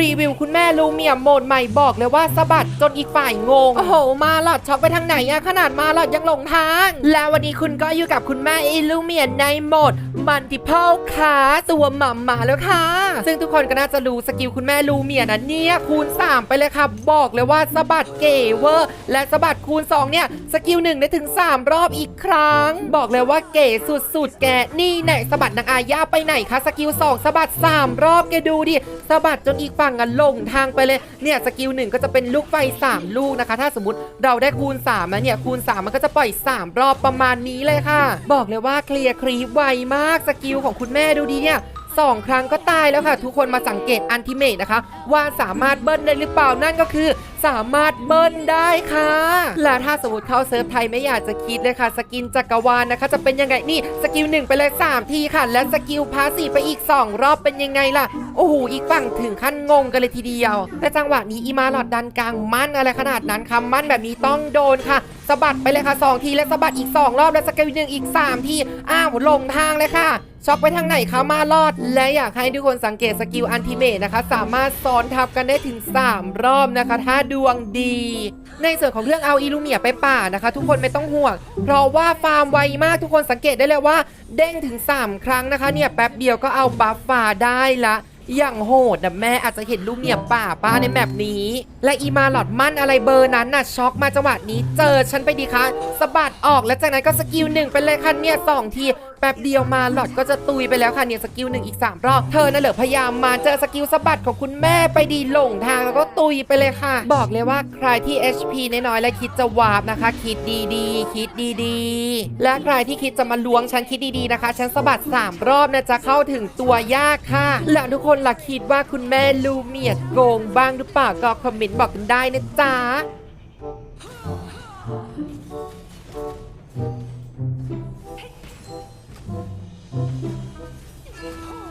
รีวิวคุณแม่ลูเมียโหมดใหม่บอกเลยว่าสะบัดจนอีกฝ่ายงง โอ้โห มาหลอดช็อกไปทางไหนอะขนาดมาหลอดยังหลงทาง แล้ววันนี้คุณก็อยู่กับคุณแม่อิลูเมียในโหมด Multiple Class ตัวหม่ำมาแล้วค่ะ ซึ่งทุกคนก็น่าจะรู้สกิลคุณแม่ลูเมียนะเนี่ยคูณ 3 ไปเลยค่ะ บอกเลยว่าสะบัดเก๋เวอร์ และสะบัดคูณ 2 เนี่ย สกิล1ได้ถึง 3 รอบอีกครั้ง บอกเลยว่าเก๋สุดๆ แกนี่ไหนสะบัดนางอาญาไปไหนคะสกิล2สะบัด3 รอบแกดูดิสะบัดจนอีกฝงกันลงทางไปเลย เนี่ยสกิลหนึ่งก็จะเป็นลูกไฟ 3 ลูกนะคะ ถ้าสมมติเราได้คูณ3ามนะเนี่ยคูณ 3 มันก็จะปล่อย 3 รอบประมาณนี้เลยค่ะ บอกเลยว่าเคลียร์ครีปไวมากสกิลของคุณแม่ดูดีเนี่ย สองครั้งก็ตายแล้วค่ะ ทุกคนมาสังเกตอันติเมตนะคะ ว่าสามารถเบิ้ลได้หรือเปล่านั่นก็คือ สามารถเบิ้ลได้ค่ะ และถ้าสมมติเข้าเซิร์ฟไทยไม่อยากจะคิดเลยค่ะ สกินจักรวาลนะคะ จะเป็นยังไงนี่สกิลหนึ่งไปเลย3ทีค่ะ และสกิลพาสีไปอีก 2 รอบเป็นยังไงล่ะโอ้โหอีกฝั่งถึงขั้นงงกันเลยทีเดียว แต่จังหวะนี้อีมาหลอดดันกลางมั่นอะไรขนาดนั้นค่ะมั่นแบบนี้ต้องโดนค่ะสะบัดไปเลยค่ะ 2 ทีและสะบัดอีก 2 รอบและสกิลหนึ่งอีก 3 ทีอ้าวลงทางเลยค่ะ ช็อกไปทางไหนคะมารอด และอยากให้ทุกคนสังเกตสกิลอันติเมตนะคะ สามารถซ้อนทับกันได้ถึง 3 รอบนะคะ ถ้าดวงดี ในส่วนของเรื่องเอาอิลูเมียไปป่านะคะ ทุกคนไม่ต้องห่วง เพราะว่าฟาร์มไวมากทุกคนสังเกตได้เลยว่า เด้งถึง 3 ครั้งนะคะ เนี่ยแป๊บเดียวก็เอาบัฟฟ้าได้ละอย่างโหดนะแม่อาจจะเห็นลูกเมียป่าป้าในแมปนี้ และอีมาหลอดมั่นอะไรเบอร์นั้นน่ะช็อกมาจังหวะนี้เจอฉันไปดีคะสะบัดออกแล้วจากนั้นก็สกิลหนึ่งไปเลยค่ะเนี่ยสองที แป๊บเดียวมาหลอดก็จะตุยไปแล้วค่ะเนี่ยสกิลหนึ่งอีก 3 รอบ เธอน่ะเหลือพยายามมาเจอสกิลสะบัดของคุณแม่ไปดีหลงทางแล้วก็ตุยไปเลยค่ะ บอกเลยว่าใครที่ HP น้อยๆและคิดจะวาร์ปนะคะ คิดดีๆ คิดดีๆ และใครที่คิดจะมาล้วงฉันคิดดีๆนะคะ ฉันสะบัด 3 รอบนะจะเข้าถึงตัวยากค่ะ และทุกคนล่ะคิดว่าคุณแม่ลูเมียดโกงบ้างหรือเปล่าก็คอมเมนต์บอกกันได้นะจ๊ะ Oh!